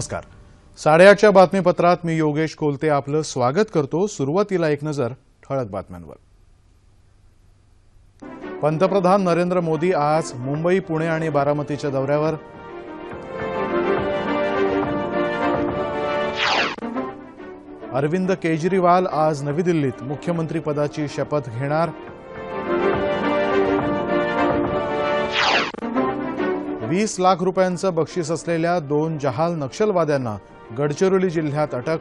नमस्कार. साडेआठच्या बातमीपत्रात मी योगेश कोलते आपलं स्वागत करतो. सुरुवातीला एक नजर ठळक बातम्यांवर. पंतप्रधान नरेंद्र मोदी आज मुंबई पुणे आणि बारामतीच्या दौऱ्यावर. अरविंद केजरीवाल आज नवी दिल्लीत मुख्यमंत्रीपदाची शपथ घेणार. वीस लाख रुपयांचं बक्षीस असलेल्या दोन जहाल नक्षलवाद्यांना गडचिरोली जिल्ह्यात अटक.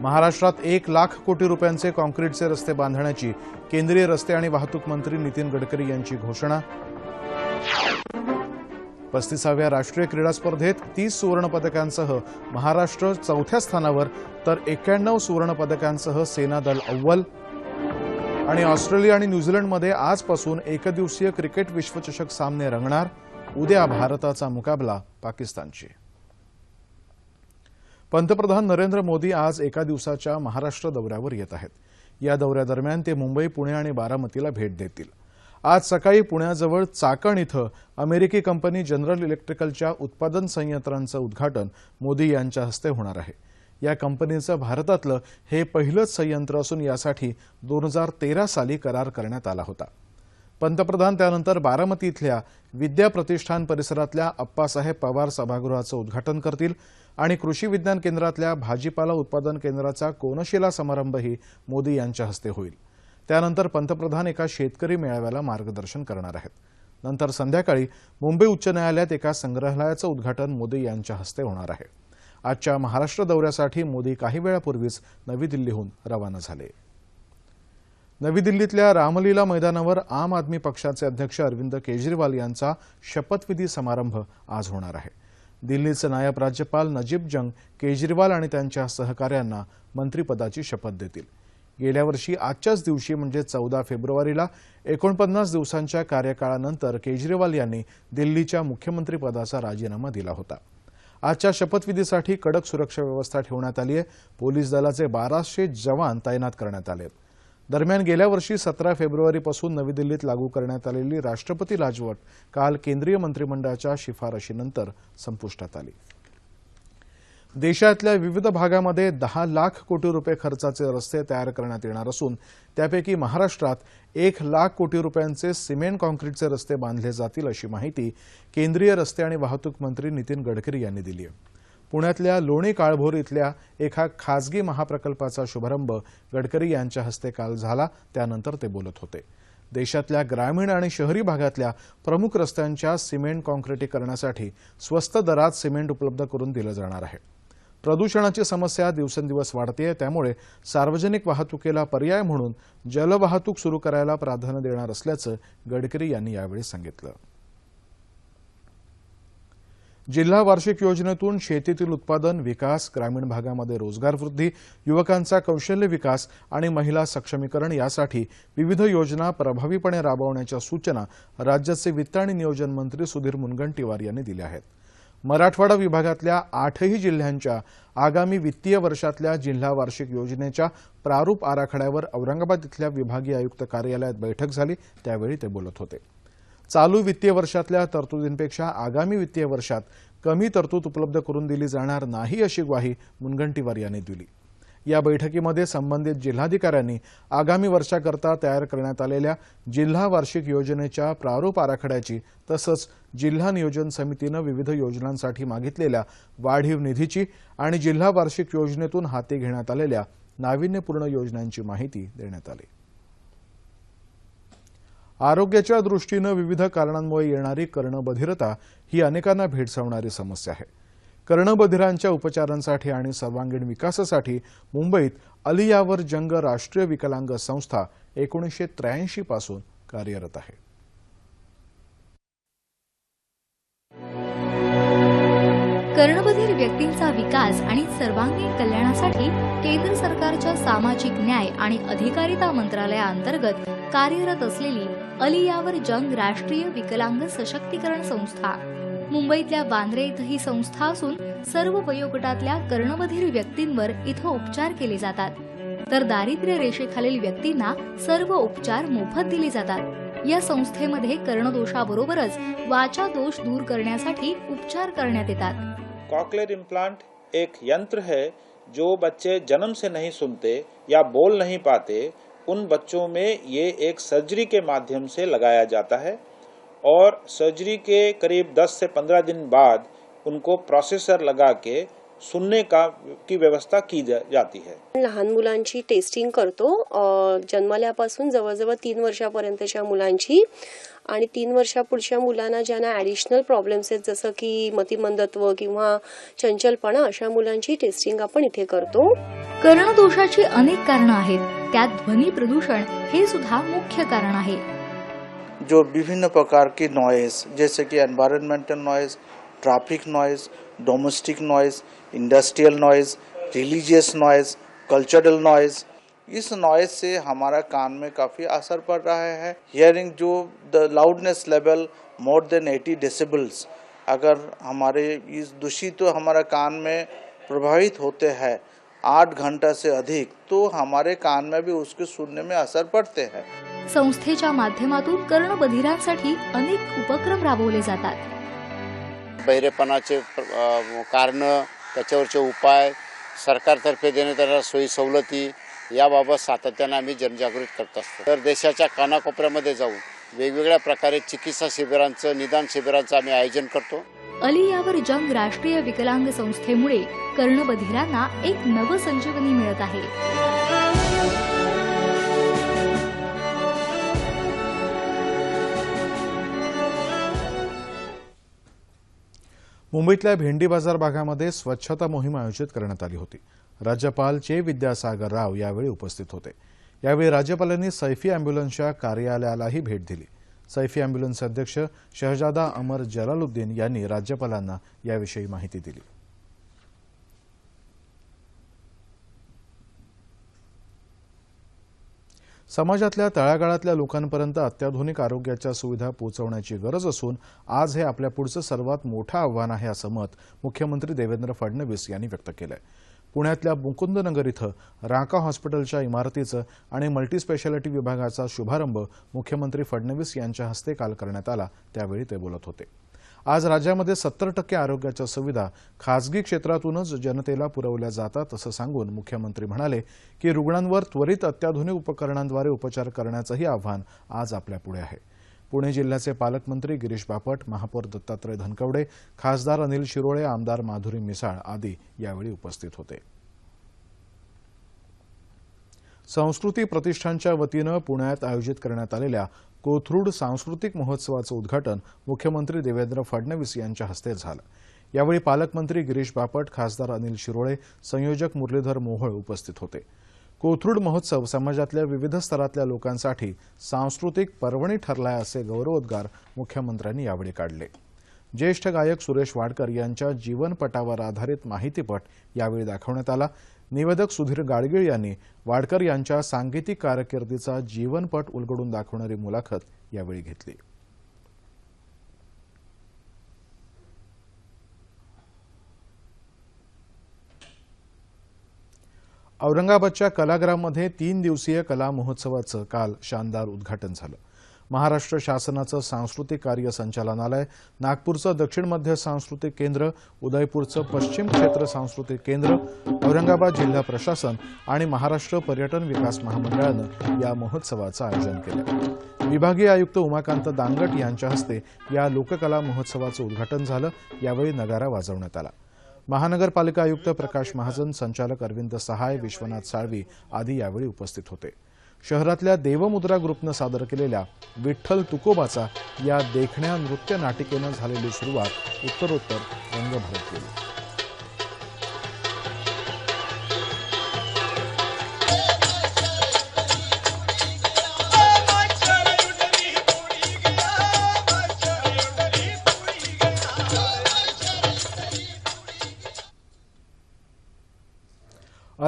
महाराष्ट्रात एक लाख कोटी रुपयांचे कॉन्क्रीटचे रस्ते बांधण्याची केंद्रीय रस्ते आणि वाहतूक मंत्री नितीन गडकरी यांची घोषणा. पस्तीसाव्या राष्ट्रीय क्रीडा स्पर्धेत तीस सुवर्णपदकांसह महाराष्ट्र चौथ्या स्थानावर तर एक्क्याण्णव सुवर्णपदकांसह सेना दल अव्वल. आणि ऑस्ट्रेलिया आणि न्यूझीलंडमध्ये आजपासून एकदिवसीय क्रिकेट विश्वचषक सामने रंगणार उद्या भारताचा मुकाबला पाकिस्तानशी. पंतप्रधान नरेंद्र मोदी आज एका दिवसाच्या महाराष्ट्र दौऱ्यावर येत आहेत. या दौऱ्यादरम्यान ते मुंबई पुणे आणि बारामतीला भेट देतील. आज सकाळी पुण्याजवळ चाकण इथं अमेरिकी कंपनी जनरल इलेक्ट्रिकलच्या उत्पादन संयंत्रांचं उद्घाटन मोदी यांच्या हस्ते होणार आहे. या कंपनीचं भारतातलं हे पहिलंच संयंत्र असून यासाठी दोन हजार तेरा साली करार करण्यात आला होता. पंतप्रधान त्यानंतर बारामती इथल्या विद्या प्रतिष्ठान परिसरातल्या अप्पासाहेब पवार सभागृहाचं उद्घाटन करतील आणि कृषी विज्ञान केंद्रातल्या भाजीपाला उत्पादन केंद्राचा कोनशिला समारंभही मोदी यांच्या हस्ते होईल. त्यानंतर पंतप्रधान एका शेतकरी मेळाव्याला मार्गदर्शन करणार आहेत. नंतर संध्याकाळी मुंबई उच्च न्यायालयात एका संग्रहालयाचं उद्घाटन मोदी यांच्या हस्ते होणार आहे. आजच्या महाराष्ट्र दौऱ्यासाठी मोदी काही वेळापूर्वीच नवी दिल्लीहून रवाना झाले. नवी दिल्लीतल्या रामलीला मैदानावर आम आदमी पक्षाचे अध्यक्ष अरविंद केजरीवाल यांचा शपथविधी समारंभ आज होणार आहे. दिल्लीचे नायब राज्यपाल नजीब जंग केजरीवाल आणि त्यांच्या सहकाऱ्यांना मंत्रिपदाची शपथ देतील. गेल्या वर्षी आजच्याच दिवशी म्हणजे चौदा फेब्रुवारीला एकोणपन्नास दिवसांच्या कार्यकाळानंतर केजरीवाल यांनी दिल्लीच्या मुख्यमंत्रीपदाचा राजीनामा दिला होता. आजच्या शपथविधीसाठी कडक सुरक्षा व्यवस्था ठेवण्यात आली आहे. पोलीस दलाचे बाराशे जवान तैनात करण्यात आले आहेत. दरम्यान गेल्या वर्षी सतरा फेब्रुवारीपासून नवी दिल्लीत लागू करण्यात आलेली राष्ट्रपती राजवट काल केंद्रीय मंत्रिमंडळाच्या शिफारशीनंतर संपुष्टात आली. देशातल्या विविध भागामध्ये दहा लाख कोटी रुपये खर्चाचे रस्ते तयार करण्यात येणार असून त्यापैकी महाराष्ट्रात एक लाख कोटी रुपयांचे सिमेंट कॉन्क्रीटचे रस्ते बांधले जातील अशी माहिती केंद्रीय रस्ते आणि वाहतूक मंत्री नितीन गडकरी यांनी दिली आहे. पुण्यातल्या लोणी काळभोर इथल्या एका खासगी महाप्रकल्पाचा शुभारंभ गडकरी यांच्या हस्ते काल झाला त्यानंतर ते बोलत होते. देशातल्या ग्रामीण आणि शहरी भागातल्या प्रमुख रस्त्यांच्या सिमेंट कॉन्क्रिटीकरणासाठी स्वस्त दरात सिमेंट उपलब्ध करून दिलं जाणार आहे. प्रदूषणाची समस्या दिवसेंदिवस वाढते त्यामुळे सार्वजनिक वाहतुकीला पर्याय म्हणून जलवाहतूक सुरू करायला प्राधान्य देणार असल्याचं गडकरी यांनी यावेळी सांगितलं. जिल्हा वार्षिक योजनेतून शेतीतील उत्पादन विकास ग्रामीण भागामध्ये रोजगार वृद्धी युवकांचा कौशल्य विकास आणि महिला सक्षमीकरण यासाठी विविध योजना प्रभावीपणे राबवण्याच्या सूचना राज्याचे वित्त आणि नियोजन मंत्री सुधीर मुनगंटीवार यांनी दिल्या आहेत. मराठवाडा विभागातल्या आठही जिल्ह्यांच्या आगामी वित्तीय वर्षातल्या जिल्हा वार्षिक योजनेच्या प्रारूप आराखड्यावर औरंगाबाद इथल्या विभागीय आयुक्त कार्यालयात बैठक झाली. त्यावेळी ते बोलत होते. चालू वित्तीय वर्षातल्या तरतुदींपेक्षा आगामी वित्तीय वर्षात कमी तरतूद उपलब्ध करून दिली जाणार नाही अशी ग्वाही मुनगंटीवार यांनी दिली. या बैठकीमध्ये संबंधित जिल्हाधिकाऱ्यांनी आगामी वर्षाकरता तयार करण्यात आलेल्या जिल्हा वार्षिक योजनेच्या प्रारूप आराखड्याची तसंच जिल्हा नियोजन समितीनं विविध योजनांसाठी मागितलेल्या वाढीव निधीची आणि जिल्हा वार्षिक योजनेतून हाती घेण्यात आलेल्या नाविन्यपूर्ण योजनांची माहिती देण्यात आली. आरोग्याच्या दृष्टीनं विविध कारणांमुळे येणारी कर्णबधिरता ही अनेकांना भेडसावणारी समस्या आहे. कर्णबधिरांच्या उपचारांसाठी आणि सर्वांगीण विकासासाठी मुंबईत अलियावर जंग राष्ट्रीय विकलांग संस्था एकोणीसशे त्र्याऐंशी पासून कार्यरत आहे. कर्णबधीर व्यक्तींचा विकास आणि सर्वांगीण कल्याणासाठी केंद्र सरकारच्या सामाजिक न्याय आणि अधिकारिता मंत्रालयाअंतर्गत कार्यरत असलेली अलियावर जंग राष्ट्रीय विकलांग सशक्तीकरण संस्था. मुंबईतल्या बांद्रे इथं ही संस्था असून सर्व वयोगटातल्या कर्णबधीर व्यक्तींवर इथं उपचार केले जातात. तर दारिद्र्य रेषेखालील व्यक्तींना सर्व उपचार मोफत दिले जातात. या संस्थेमध्ये कर्णदोषाबरोबरच वाचा दोष दूर करण्यासाठी उपचार करण्यात येतात. कॉकलेर इम्प्लांट एक यंत्र है जो बच्चे जन्म से नहीं सुनते या बोल नहीं पाते उन बच्चों में ये एक सर्जरी के माध्यम से लगाया जाता है। और सर्जरी के करीब 10 से 15 दिन बाद उनको प्रोसेसर लगा के सुनने का की व्यवस्था की जा, जाती है। लहान मुलांची टेस्टिंग करतो जन्मल्यापासून जवळजवळ तीन वर्षापर्यंतच्या मुलांची आणि तीन वर्षापुढच्या मुलांना ज्यांना ॲडिशनल प्रॉब्लेम्स आहेत जसं की मतिमंदत्व किंवा चंचलपणा अशा मुलांची टेस्टिंग आपण इथे करतो. कर्णदोषाची अनेक कारणं आहेत. त्यात ध्वनी प्रदूषण हे सुद्धा मुख्य कारण आहे. जो विभिन्न प्रकार की नॉइज़ जैसे कि environmental noise traffic noise domestic noise industrial noise religious noise cultural noise इस नॉइज़ से हमारा कान में काफ़ी असर पड़ रहा है। हियरिंग जो the loudness level more than 80 decibels अगर हमारे इस दूषित तो हमारा कान में प्रभावित होते हैं आठ घंटा से अधिक तो हमारे कान में भी उसके सुनने में असर पड़ते हैं। संस्थेच्या माध्यमातून कर्णबधिरांसाठी अनेक उपक्रम राबवले जातात. बहिरेपणाचे कारण त्याच्यावरचे उपाय सरकारतर्फे देण्यात येणाऱ्या सोयी सवलती याबाबत सातत्यानं आम्ही जनजागृत करत असतो. तर देशाच्या कानाकोपऱ्यामध्ये जाऊन वेगवेगळ्या प्रकारे चिकित्सा शिबिरांचं निदान शिबिरांचं आम्ही आयोजन करतो. अलियावर जंग राष्ट्रीय विकलांग संस्थेमुळे कर्णबधिरांना एक नवसंजीवनी मिळत आहे. मुंबईतल्या भेंडी बाजार भागामध्ये स्वच्छता मोहीम आयोजित करण्यात आली होती. राज्यपाल चे विद्यासागर राव यावेळी उपस्थित होते. यावेळी राज्यपालांनी सैफी अँब्युलन्सच्या कार्यालयालाही भेट दिली. सैफी अँब्युलन्सचे अध्यक्ष शहजादा अमर जलालुद्दीन यांनी राज्यपालांना याविषयी माहिती दिली. समाजातल्या तळागाळातल्या लोकांपर्यंत अत्याधुनिक आरोग्याच्या सुविधा पोहोचवण्याची गरज असून आज हे आपल्या पुढचं सर्वात मोठं आव्हान आहे असं मत मुख्यमंत्री देवेंद्र फडणवीस यांनी व्यक्त केलं आहे पुण्यातल्या मुकुंदनगर इथं राका हॉस्पिटलच्या इमारतीचं आणि मल्टीस्पेशालिटी विभागाचा शुभारंभ मुख्यमंत्री फडणवीस यांच्या हस्ते काल करण्यात आला त्यावेळी ते बोलत होते. आज राज्यामध्ये सत्तर टक्के आरोग्याच्या सुविधा खासगी क्षेत्रातूनच जनतेला पुरवल्या जातात असं सांगून मुख्यमंत्री म्हणाले की रुग्णांवर त्वरित अत्याधुनिक उपकरणांद्वारे उपचार करण्याचंही आव्हान आज आपल्यापुढे आहे. पुणे जिल्ह्याचे पालकमंत्री गिरीश बापट महापौर दत्तात्रय धनकवडे खासदार अनिल शिरोळे आमदार माधुरी मिसाळ आदी यावेळी उपस्थित होते. संस्कृती प्रतिष्ठानच्या वतीनं पुण्यात आयोजित करण्यात आलेल्या कोथरूड सांस्कृतिक महोत्सवाचं उद्घाटन मुख्यमंत्री देवेंद्र फडणवीस यांच्या हस्ते झालं. यावेळी पालकमंत्री गिरीश बापट खासदार अनिल शिरोळे संयोजक मुरलीधर मोहोळ उपस्थित होते. कोथरूड महोत्सव समाजातल्या विविध स्तरातल्या लोकांसाठी सांस्कृतिक पर्वणी ठरलाय असे गौरवोद्गार मुख्यमंत्र्यांनी यावेळी काढले. ज्येष्ठ गायक सुरेश वाडकर यांच्या जीवनपटावर आधारित माहितीपट यावेळी दाखवण्यात आला. निवेदक सुधीर गाडगीळ यांनी वाडकर यांच्या सांगीतिक कारकिर्दीचा जीवनपट उलगडून दाखवणारी मुलाखत यावेळी घेतली. औरंगाबादच्या कलाग्राममध्ये तीन दिवसीय कला महोत्सवाचं काल शानदार उद्घाटन झालं. महाराष्ट्र शासनाचं सांस्कृतिक कार्य संचालनालय नागपूरचं दक्षिण मध्य सांस्कृतिक केंद्र उदयपूरचं पश्चिम क्षेत्र सांस्कृतिक केंद्र औरंगाबाद जिल्हा प्रशासन आणि महाराष्ट्र पर्यटन विकास महामंडळानं या महोत्सवाचं आयोजन केलं. विभागीय आयुक्त उमाकांत दांगट यांच्या हस्ते या लोककला महोत्सवाचं उद्घाटन झालं. यावेळी नगारा वाजवण्यात आला. महानगरपालिका आयुक्त प्रकाश महाजन संचालक अरविंद सहाय विश्वनाथ साळवी आदी यावेळी उपस्थित होते. शहरातल्या देवमुद्रा ग्रुपनं सादर केलेल्या विठ्ठल तुकोबाचा या देखण्या नृत्य नाटिकेनं झालेली सुरुवात उत्तरोत्तर रंगभरत केली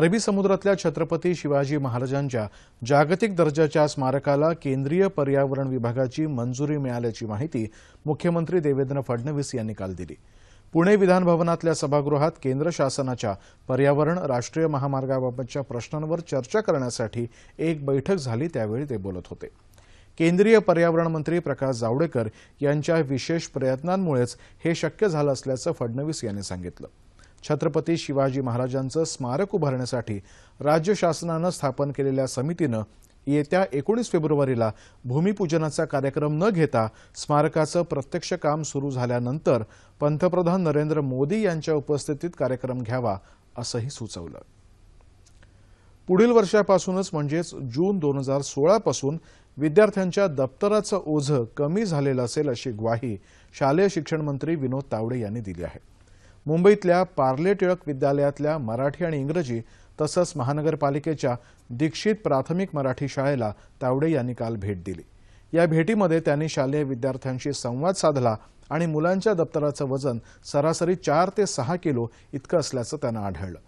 अरबी समुद्रातल्या छत्रपती शिवाजी महाराजांच्या जागतिक दर्जाच्या स्मारकाला केंद्रीय पर्यावरण विभागाची मंजुरी मिळाल्याची माहिती मुख्यमंत्री देवेंद्र फडणवीस यांनी काल दिली. पुणे विधानभवनातल्या सभागृहात केंद्र शासनाच्या पर्यावरण राष्ट्रीय महामार्गाबाबतच्या प्रश्नांवर चर्चा करण्यासाठी एक बैठक झाली त्यावेळी ते बोलत होते. केंद्रीय पर्यावरण मंत्री प्रकाश जावडेकर यांच्या विशेष प्रयत्नांमुळेच हे शक्य झालं असल्याचं फडणवीस यांनी सांगितलं. छत्रपती शिवाजी महाराजांचं स्मारक उभारण्यासाठी राज्य शासनानं स्थापन केलेल्या समितीनं येत्या एकोणीस फेब्रुवारीला भूमिपूजनाचा कार्यक्रम न घेता स्मारकाचं प्रत्यक्ष काम सुरू झाल्यानंतर पंतप्रधान नरेंद्र मोदी यांच्या उपस्थितीत कार्यक्रम घ्यावा असंही सुचवलं. पुढील वर्षापासूनच म्हणजेच जून दोन हजार सोळापासून विद्यार्थ्यांच्या दप्तराचं ओझं कमी झालेलं असेल अशी ग्वाही शालेय शिक्षण मंत्री विनोद तावडे यांनी दिली आहे. मुंबईतल्या पार्ले टिळक विद्यालयातल्या मराठी आणि इंग्रजी तसंच महानगरपालिकेच्या दीक्षित प्राथमिक मराठी शाळेला तावडे यांनी काल भेट दिली. या भेटीमध्ये त्यांनी शालेय विद्यार्थ्यांशी संवाद साधला आणि मुलांच्या दप्तराचं वजन सरासरी चार ते सहा किलो इतकं असल्याचं त्यांना आढळलं.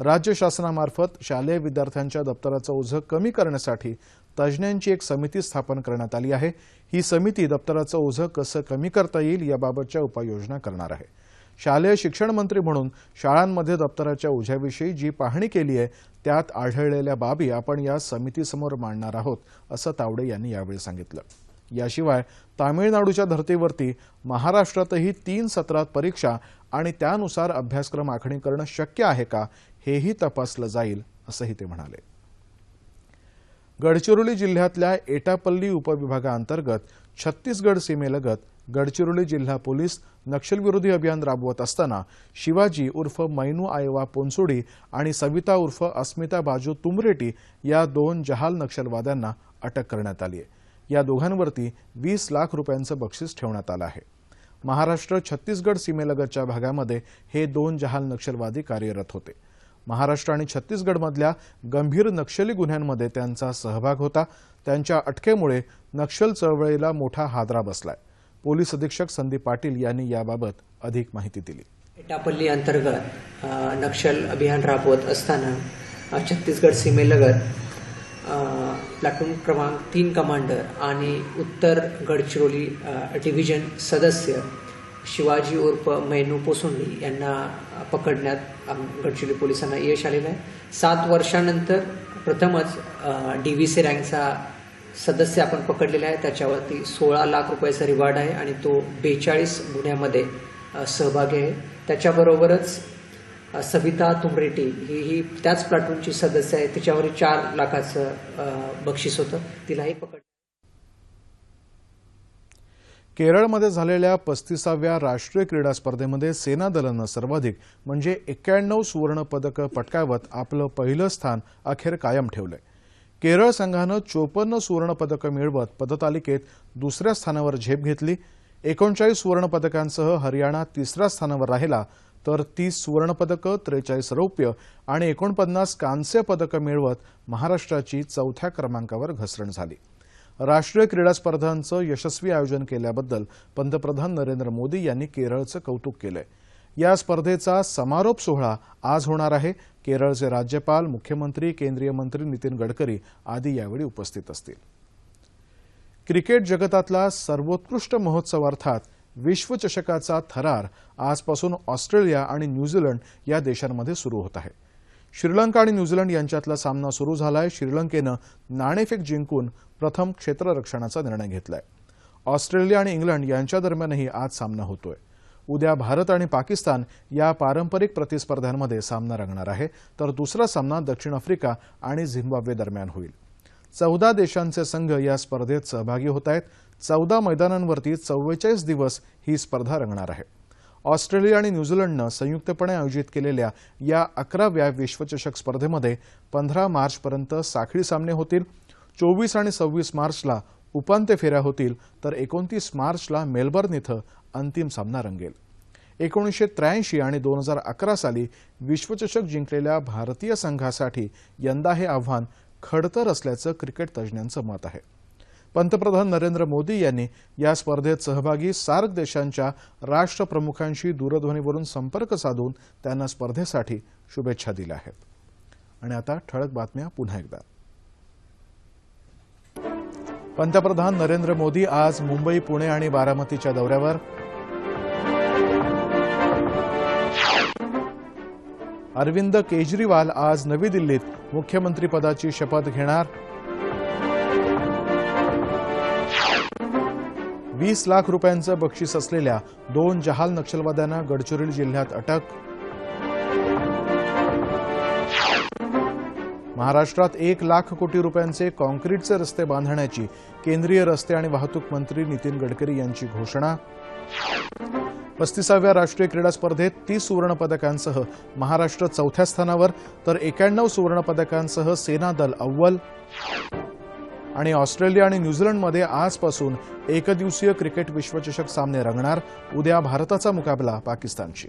राज्य शासनामार्फत शालेय विद्यार्थ्यांच्या दप्तराचं ओझं कमी करण्यासाठी तज्ज्ञांची एक समिती स्थापन करण्यात आली आहे. ही समिती दप्तराचं ओझं कसं कमी करता येईल याबाबतच्या उपाययोजना करणार आहे. शालेय शिक्षण मंत्री म्हणून शाळांमध्ये दप्तराच्या ओझ्याविषयी जी पाहणी केली आहे त्यात आढळलेल्या बाबी आपण या समितीसमोर मांडणार आहोत असं तावडे यांनी यावेळी सांगितलं. याशिवाय तामिळनाडूच्या धर्तीवरती महाराष्ट्रातही तीन सत्रात परीक्षा आणि त्यानुसार अभ्यासक्रम आखणी करणं शक्य आहे का हेही तपासलं जाईल असंही ते म्हणाले. गडचिरोली जिल्ह्यातल्या एटापल्ली उपविभागाअंतर्गत छत्तीसगड सीमेलगत गडचिरोली जिल्हा पोलीस नक्षलविरोधी अभियान राबवत असताना शिवाजी उर्फ मैनू आयवा पोनसोडी आणि सविता उर्फ अस्मिता बाजू तुमरेटी या दोन जहाल नक्षलवाद्यांना अटक करण्यात आली आहे. या दोघांवरती वीस लाख रुपयांचं बक्षीस ठेवण्यात आलं आहे. महाराष्ट्र छत्तीसगड सीमेलगतच्या भागामध्ये हे दोन जहाल नक्षलवादी कार्यरत होते. महाराष्ट्र आणि छत्तीसगडमधल्या गंभीर नक्षली गुन्ह्यांमध्ये त्यांचा सहभाग होता. त्यांच्या अटकेमुळे नक्षल चळवळीला मोठा हादरा बसलाय. पोलीस अधीक्षक संदीप पाटील यांनी याबाबत अधिक माहिती दिली. एटापल्ली अंतर्गत नक्षल अभियान राबवत असताना छत्तीसगड सीमेलगत प्लॅटून क्रमांक तीन कमांडर आणि उत्तर गडचिरोली डिव्हिजन सदस्य शिवाजी उर्फ मैनू पोसुंडी यांना पकडण्यात गडचिरोली पोलिसांना यश आलेलं आहे. सात वर्षानंतर प्रथमच डी व्ही सी रँकचा सदस्य आपण पकडलेले आहे त्याच्यावरती सोळा लाख रुपयाचा रिवॉर्ड आहे आणि तो बेचाळीस गुन्ह्यामध्ये सहभागी आहे. त्याच्याबरोबरच सविता तुमरेटी ही ही त्याच प्लॅटूनची सदस्य आहे. तिच्यावर चार लाखाचं बक्षीस होतं. तिलाही पकड केरळमध्ये झालेल्या पस्तीसाव्या राष्ट्रीय क्रीडा स्पर्धेमध्ये सेना दलानं सर्वाधिक म्हणजे एक्क्याण्णव सुवर्णपदकं पटकावत आपलं पहिलं स्थान अखेर कायम ठेवलंय. केरळ संघानं चोपन्न सुवर्णपदकं मिळवत पदतालिकेत दुसऱ्या स्थानावर झेप घेतली. एकोणचाळीस सुवर्णपदकांसह हरियाणा तिसऱ्या स्थानावर राहिला तर तीस सुवर्णपदकं त्रेचाळीस रौप्य आणि एकोणपन्नास कांस्य पदकं मिळवत महाराष्ट्राची चौथ्या क्रमांकावर घसरण झाली. राष्ट्रीय क्रीडा स्पर्धांचं यशस्वी आयोजन केल्याबद्दल पंतप्रधान नरेंद्र मोदी यांनी केरळचं कौतुक केलंय. या स्पर्धेचा समारोप सोहळा आज होणार आहे. केरळचे राज्यपाल मुख्यमंत्री केंद्रीय मंत्री नितीन गडकरी आदी यावेळी उपस्थित असतील. क्रिकेट जगतातला सर्वोत्कृष्ट महोत्सव अर्थात विश्वचषकाचा थरार आजपासून ऑस्ट्रेलिया आणि न्यूझीलंड या देशांमध्ये सुरू होत आहे. श्रीलंका आणि न्यूझीलंड यांच्यातला सामना सुरू झालाय. श्रीलंकेनं नाणेफेक जिंकून प्रथम क्षेत्ररक्षणाचा निर्णय घेतलाय. ऑस्ट्रेलिया आणि इंग्लंड यांच्या दरम्यानही आज सामना होतोय. उद्या भारत आणि पाकिस्तान या पारंपरिक प्रतिस्पर्ध्यांमध्ये सामना रंगणार आहे. तर दुसरा सामना दक्षिण आफ्रिका आणि झिम्बाब्वे दरम्यान होईल. चौदा देशांचे संघ या स्पर्धेत सहभागी होत आहेत. चौदा मैदानांवरती चव्वेचाळीस दिवस ही स्पर्धा रंगणार आहे. ऑस्ट्रेलिया आणि न्यूझीलंडनं संयुक्तपणे आयोजित केलेल्या या अकराव्या विश्वचषक स्पर्धेमध्ये पंधरा मार्चपर्यंत साखळी सामने होतील. चोवीस आणि सव्वीस मार्चला उपांत्य फेऱ्या होतील तर एकोणतीस मार्चला मेलबर्न इथं अंतिम सामना रंगेल. एकोणीसशे त्र्याऐंशी आणि दोन हजार अकरा साली विश्वचषक जिंकलेल्या भारतीय संघासाठी यंदा हे आव्हान खडतर असल्याचं क्रिकेट तज्ज्ञांचं मत आहे. पंतप्रधान नरेंद्र मोदी यांनी या स्पर्धेत सहभागी सार्क देशांच्या राष्ट्रप्रमुखांशी दूरध्वनीवरून संपर्क साधून त्यांना स्पर्धेसाठी शुभेच्छा दिल्या आहेत. आणि आता ठळक बातम्या पुन्हा एकदा. पंतप्रधान नरेंद्र मोदी आज मुंबई पुणे आणि बारामतीच्या दौऱ्यावर. अरविंद केजरीवाल आज नवी दिल्लीत मुख्यमंत्रीपदाची शपथ घेणार. वीस लाख रुपयांचं बक्षीस असलेल्या दोन जहाल नक्षलवाद्यांना गडचिरोली जिल्ह्यात अटक. महाराष्ट्रात एक लाख कोटी रुपयांचे कॉन्क्रीटचे रस्ते बांधण्याची केंद्रीय रस्ते आणि वाहतूक मंत्री नितीन गडकरी यांची घोषणा. पस्तीसाव्या राष्ट्रीय क्रीडा स्पर्धेत तीस सुवर्णपदकांसह महाराष्ट्र चौथ्या स्थानावर तर एक्याण्णव सुवर्णपदकांसह सेना दल अव्वल. आणि ऑस्ट्रेलिया आणि न्यूझीलंडमध्ये आजपासून एकदिवसीय क्रिकेट विश्वचषक सामने रंगणार उद्या भारताचा मुकाबला पाकिस्तानशी.